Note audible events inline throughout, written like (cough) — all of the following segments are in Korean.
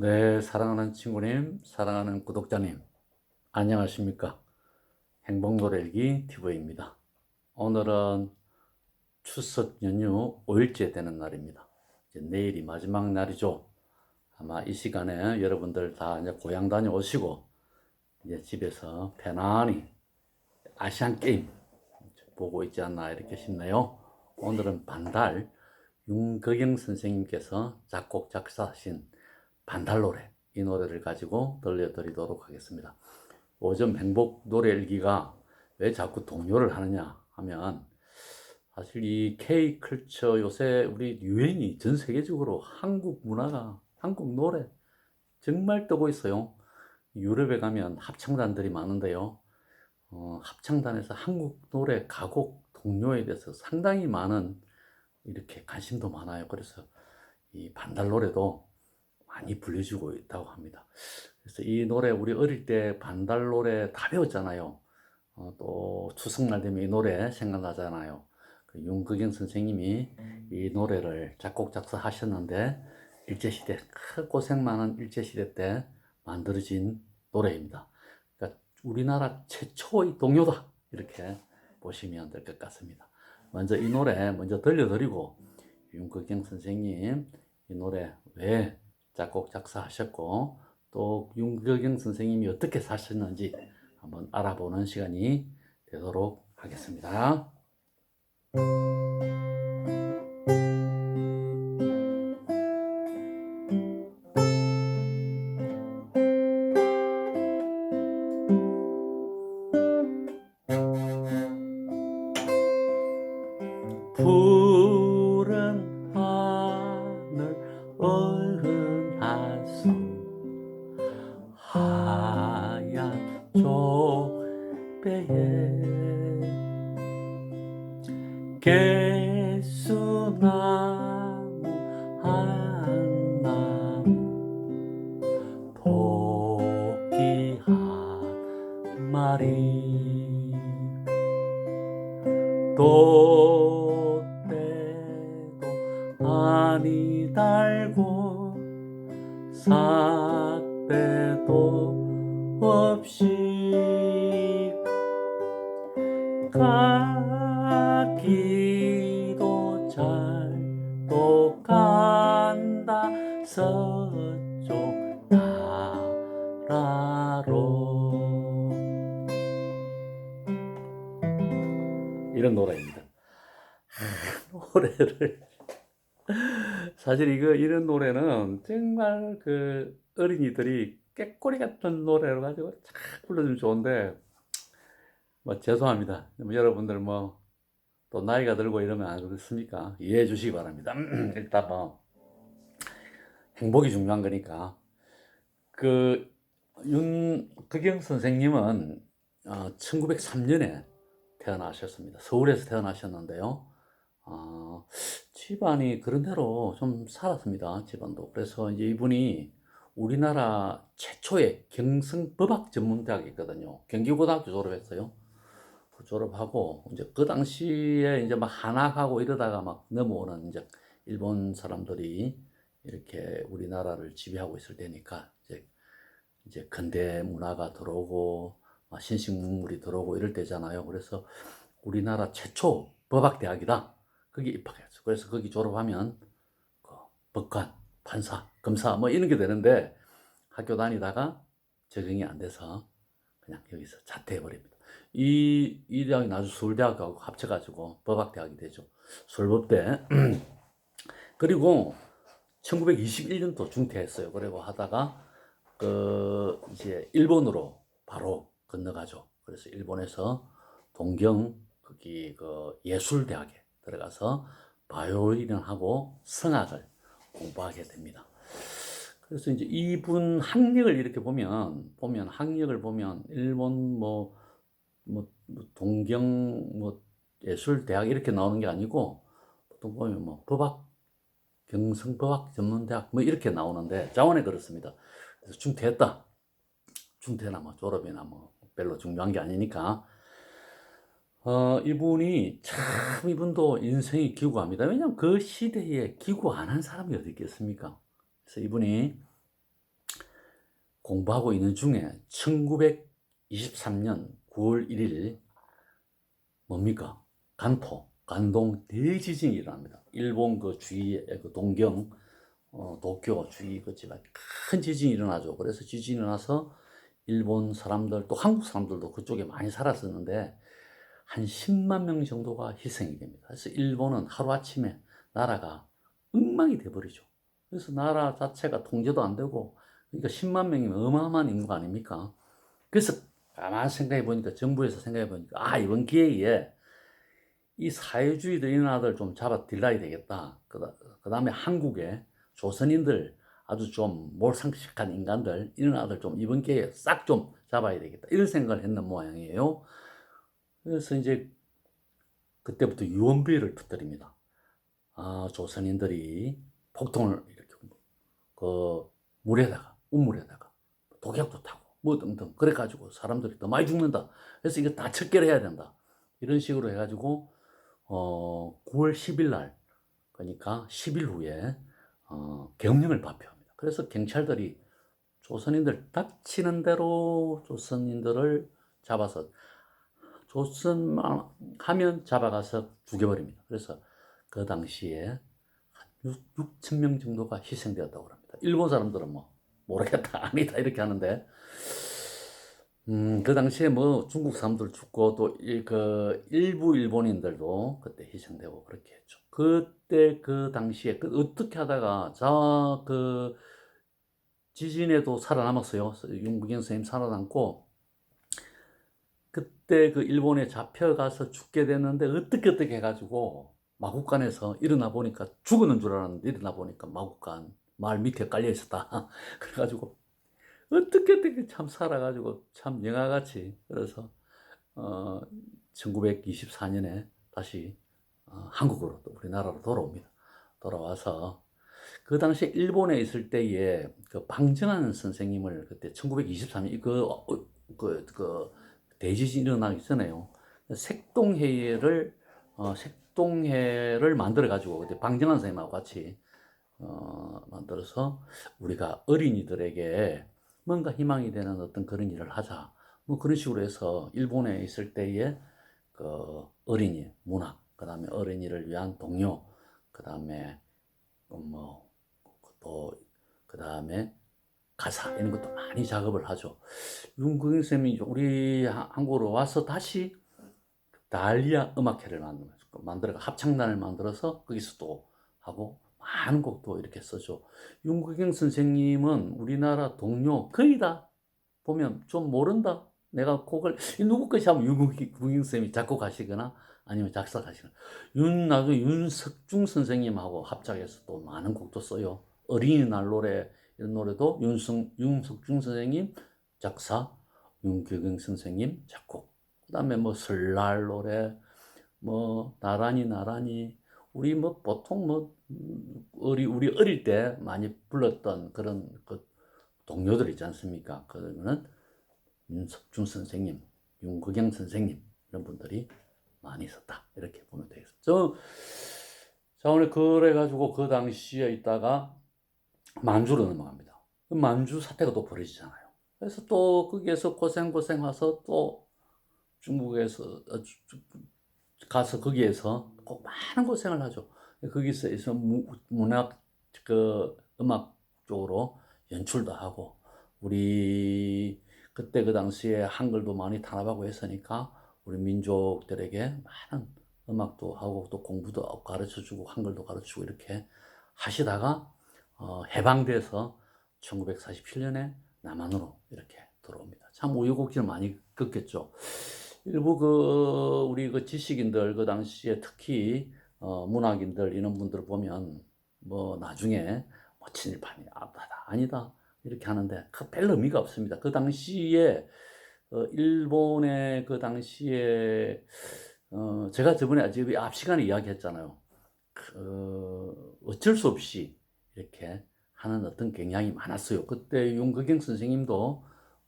네, 사랑하는 친구님, 사랑하는 구독자님, 안녕하십니까? 행복노래일기 TV입니다. 오늘은 추석 연휴 5일째 되는 날입니다. 내일이 마지막 날이죠. 아마 이 시간에 여러분들 다 이제 고향 다녀오시고, 이제 집에서 편안히 아시안 게임 보고 있지 않나 이렇게 싶네요. 오늘은 반달 윤거경 선생님께서 작곡 작사하신 반달 노래 이 노래를 가지고 들려드리도록 하겠습니다. 요즘 행복 노래 일기가 왜 자꾸 동요를 하느냐 하면 사실 이 K 컬처 요새 우리 유행이 전 세계적으로 한국 문화가 한국 노래 정말 뜨고 있어요. 유럽에 가면 합창단들이 많은데요. 어, 합창단에서 한국 노래 가곡 동요에 대해서 상당히 많은 이렇게 관심도 많아요. 그래서 이 반달 노래도 많이 불려지고 있다고 합니다. 그래서 이 노래 우리 어릴 때 반달 노래 다 배웠잖아요. 어, 또 추석날 되면 이 노래 생각나잖아요. 그 윤극영 선생님이 이 노래를 작곡 작사하셨는데 일제시대 큰 고생 많은 일제시대 때 만들어진 노래입니다. 그러니까 우리나라 최초의 동요다 이렇게 보시면 될 것 같습니다. 먼저 이 노래 먼저 들려드리고 윤극경 선생님 이 노래 왜 작곡 작사하셨고 또 윤극경 선생님이 어떻게 사셨는지 한번 알아보는 시간이 되도록 하겠습니다. 개수나무 한 나무 토끼 한 마리 또 때도 많이 달고 삿대도 없이 가 서쪽 나라로 이런 노래입니다. 노래를 사실 이거 이런 노래는 정말 그 어린이들이 깨꼬리 같은 노래를 가지고 착 불러주면 좋은데 뭐 죄송합니다. 뭐 여러분들 뭐 또 나이가 들고 이러면 안 그렇습니까? 이해해 주시기 바랍니다. (clears throat) 일단 뭐 행복이 중요한 거니까 그 윤 극영 선생님은 어, 1903년에 태어나셨습니다. 서울에서 태어나셨는데요. 어, 집안이 그런 대로 좀 살았습니다. 집안도. 그래서 이제 이분이 우리나라 최초의 경성법학 전문대학이 있거든요. 경기고등학교 졸업했어요. 그 졸업하고 이제 그 당시에 이제 막 한학하고 이러다가 막 넘어오는 이제 일본 사람들이 이렇게 우리나라를 지배하고 있을 때니까 이제 이제 근대 문화가 들어오고 막 신식 문물이 들어오고 이럴 때잖아요. 그래서 우리나라 최초 법학대학이다. 거기 입학했어. 그래서 거기 졸업하면 그 법관, 판사, 검사 뭐 이런 게 되는데 학교 다니다가 적응이 안 돼서 그냥 여기서 자퇴해 버립니다. 이, 이 대학이 나중에 서울대학하고 합쳐가지고 법학대학이 되죠. 서울법대. (clears throat) 그리고 1921년도 중퇴했어요. 그리고 하다가 그 이제 일본으로 바로 건너가죠. 그래서 일본에서 동경 거기 그 예술대학에 들어가서 바이올린을 하고 성악을 공부하게 됩니다. 그래서 이제 이분 학력을 이렇게 보면 보면 학력을 보면 일본 뭐, 뭐, 뭐 동경 뭐 예술대학 이렇게 나오는 게 아니고 보통 보면 뭐 법학 경성법학 전문대학 뭐 이렇게 나오는데 자원에 그렇습니다. 그래서 중퇴했다. 중퇴나 뭐 졸업이나 뭐 별로 중요한 게 아니니까 어, 이분이 참 이분도 인생이 기구합니다. 왜냐하면 그 시대에 기구 안 한 사람이 어디 있겠습니까? 그래서 이분이 공부하고 있는 중에 1923년 9월 1일 뭡니까? 간토, 간동 대지진이 일어납니다. 일본 그 주위에 그 동경, 어, 도쿄 주위 그 지방 큰 지진이 일어나죠. 그래서 지진이 일어나서 일본 사람들 또 한국 사람들도 그쪽에 많이 살았었는데 한 10만 명 정도가 희생이 됩니다. 그래서 일본은 하루아침에 나라가 엉망이 돼버리죠. 그래서 나라 자체가 통제도 안 되고 그러니까 10만 명이면 어마어마한 인구가 아닙니까? 그래서 가만 생각해 보니까 정부에서 생각해 보니까 아 이번 기회에 이 사회주의들 이런 아들 좀 잡아 들라야 되겠다. 그 다음에 한국에 조선인들 아주 좀 몰상식한 인간들 이런 아들 좀 이번 기회에 싹 좀 잡아야 되겠다. 이런 생각을 했는 모양이에요. 그래서 이제 그때부터 유언비어를 터뜨립니다. 아 조선인들이 폭동을 이렇게 그 물에다가 우물에다가 독약도 타고 뭐 등등 그래가지고 사람들이 더 많이 죽는다. 그래서 이거 다 척결해야 된다. 이런 식으로 해가지고 어 9월 10일 날 그러니까 10일 후에 어, 경령을 발표합니다. 그래서 경찰들이 조선인들 닥치는 대로 조선인들을 잡아서 조선만 하면 잡아가서 죽여버립니다. 그래서 그 당시에 한 6, 6천 명 정도가 희생되었다고 합니다. 일본 사람들은 뭐 모르겠다 아니다 이렇게 하는데 음, 그 당시에 뭐 중국 사람들 죽고 또 그 일부 일본인들도 그때 희생되고 그렇게 했죠. 그때 그 당시에 그 어떻게 하다가 자그 지진에도 살아남았어요. 윤국영 선생님 살아남고 그때 그 일본에 잡혀가서 죽게 됐는데 어떻게 어떻게 해가지고 마국간에서 일어나 보니까 죽었는 줄 알았는데 일어나 보니까 마국간 말 밑에 깔려 있었다. (laughs) 그래가지고 어떻게 어떻게 참 살아가지고 참 영화같이 그래서 어 1924년에 다시 어, 한국으로 또 우리나라로 돌아옵니다. 돌아와서 그 당시 일본에 있을 때에 그 방정환 선생님을 그때 1923년 그, 어, 그, 그 대지진 일어나기 전에요. 색동회를 어, 색동회를 만들어 가지고 그때 방정환 선생님하고 같이 어, 만들어서 우리가 어린이들에게 뭔가 희망이 되는 어떤 그런 일을 하자. 뭐 그런 식으로 해서 일본에 있을 때에 그 어린이 문학, 그 다음에 어린이를 위한 동요, 그 다음에 뭐 또 그 다음에 가사 이런 것도 많이 작업을 하죠. 윤국영 쌤이 우리 한국으로 와서 다시 달리아 음악회를 만들어 만들어 합창단을 만들어서 거기서 또 하고 많은 곡도 이렇게 써죠. 윤국영 선생님은 우리나라 동료 거의 다 보면 좀 모른다. 내가 곡을 누구 것이 하면 윤국영 쌤이 작곡하시거나 아니면 작사하시거나 윤 나중에 윤석중 선생님하고 합작해서 또 많은 곡도 써요. 어린이날 노래 이런 노래도 윤성 윤석중 선생님 작사, 윤규경 선생님 작곡. 그다음에 뭐 설날 노래, 뭐 나란히 나란히 우리 뭐 보통 뭐 우리 우리 어릴 때 많이 불렀던 그런 그 동료들 있지 않습니까? 그러면은 윤석준 선생님, 윤국영 선생님 이런 분들이 많이 있었다 이렇게 보면 되겠습니다. 자 오늘 그래 가지고 그 당시에 있다가 만주로 넘어갑니다. 그 만주 사태가 또 벌어지잖아요. 그래서 또 거기에서 고생 고생 해서 또 중국에서 어, 가서 거기에서 꼭 많은 고생을 하죠. 거기서 문학 그 음악 쪽으로 연출도 하고 우리 그때 그 당시에 한글도 많이 탄압하고 했으니까 우리 민족들에게 많은 음악도 하고 또 공부도 가르쳐 주고 한글도 가르쳐 주고 이렇게 하시다가 어, 해방돼서 1947년에 남한으로 이렇게 들어옵니다. 참 우여곡절 많이 겪겠죠. 일부 그 우리 그 지식인들 그 당시에 특히 어, 문학인들 이런 분들 보면 뭐 나중에 뭐 친일파니 아다 아니다 이렇게 하는데 그 별 의미가 없습니다. 그 당시에 어, 일본의 그 당시에 어, 제가 저번에 아직 앞 시간에 이야기했잖아요. 그, 어쩔 수 없이 이렇게 하는 어떤 경향이 많았어요. 그때 윤거경 선생님도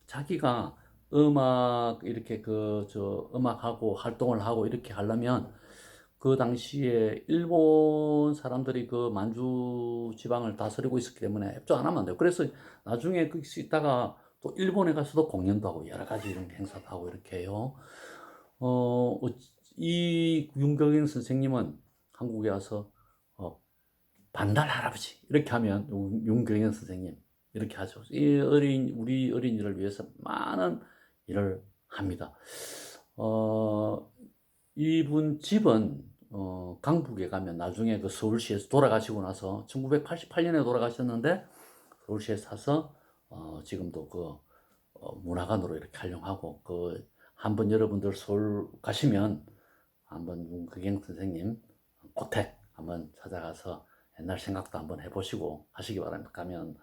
자기가 음악 이렇게 그 저 음악하고 활동을 하고 이렇게 하려면 그 당시에 일본 사람들이 그 만주 지방을 다스리고 있었기 때문에 협조 안 하면 안 돼요. 그래서 나중에 거기서 있다가 또 일본에 가서도 공연도 하고 여러 가지 이런 행사도 하고 이렇게 해요. 어, 어, 이 윤경영 선생님은 한국에 와서 어, 반달 할아버지 이렇게 하면 윤- 윤경영 선생님 이렇게 하죠. 이 어린 우리 어린이를 위해서 많은 일을 합니다. 어, 이분 집은 어, 강북에 가면 나중에 그 서울시에서 돌아가시고 나서 1988년에 돌아가셨는데 서울시에 사서 어, 지금도 그 어, 문화관으로 이렇게 활용하고 그 한번 여러분들 서울 가시면 한번 윤극영 선생님 고택 한번 찾아가서 옛날 생각도 한번 해보시고 하시기 바랍니다. 가면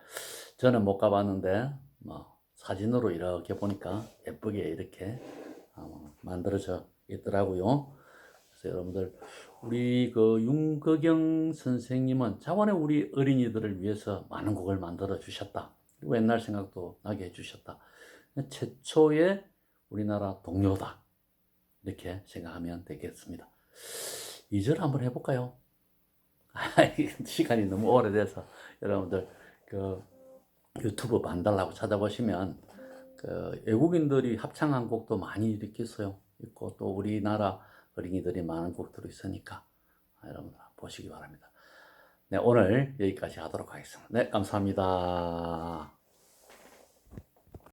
저는 못 가봤는데 뭐 사진으로 이렇게 보니까 예쁘게 이렇게 어, 만들어져 있더라고요. 그래서 여러분들 우리 그 윤거경 선생님은 자원의 우리 어린이들을 위해서 많은 곡을 만들어 주셨다. 그리고 옛날 생각도 나게 해 주셨다. 최초의 우리나라 동료다. 이렇게 생각하면 되겠습니다. 2절 한번 해볼까요? (laughs) 시간이 너무 오래돼서 여러분들 그 유튜브 반달라고 찾아보시면 그 외국인들이 합창한 곡도 많이 이렇게 있어요. 있고 또 우리나라 어린이들이 많은 곡들이 있으니까 여러분들 보시기 바랍니다. 네, 오늘 여기까지 하도록 하겠습니다. 네, 감사합니다.